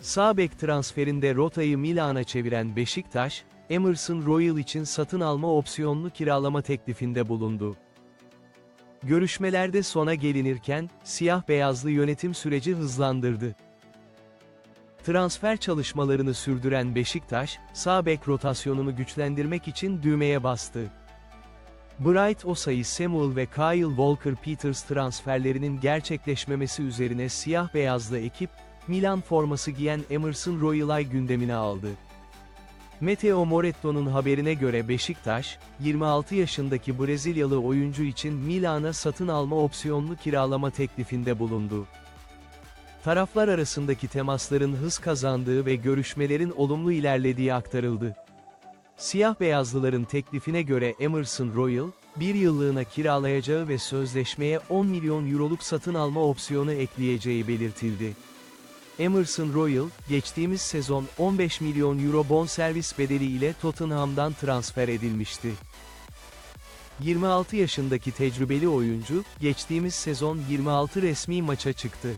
Sağ bek transferinde rotayı Milan'a çeviren Beşiktaş, Emerson Royal için satın alma opsiyonlu kiralama teklifinde bulundu. Görüşmelerde sona gelinirken, siyah-beyazlı yönetim süreci hızlandırdı. Transfer çalışmalarını sürdüren Beşiktaş, sağ bek rotasyonunu güçlendirmek için düğmeye bastı. Bright Osayi Samuel ve Kyle Walker-Peters transferlerinin gerçekleşmemesi üzerine siyah-beyazlı ekip, Milan forması giyen Emerson Royal'ay gündemine aldı. Matteo Moretto'nun haberine göre Beşiktaş, 26 yaşındaki Brezilyalı oyuncu için Milan'a satın alma opsiyonlu kiralama teklifinde bulundu. Taraflar arasındaki temasların hız kazandığı ve görüşmelerin olumlu ilerlediği aktarıldı. Siyah-beyazlıların teklifine göre Emerson Royal, bir yıllığına kiralayacağı ve sözleşmeye 10 milyon euroluk satın alma opsiyonu ekleyeceği belirtildi. Emerson Royal, geçtiğimiz sezon 15 milyon euro bonservis bedeli ile Tottenham'dan transfer edilmişti. 26 yaşındaki tecrübeli oyuncu, geçtiğimiz sezon 26 resmi maça çıktı.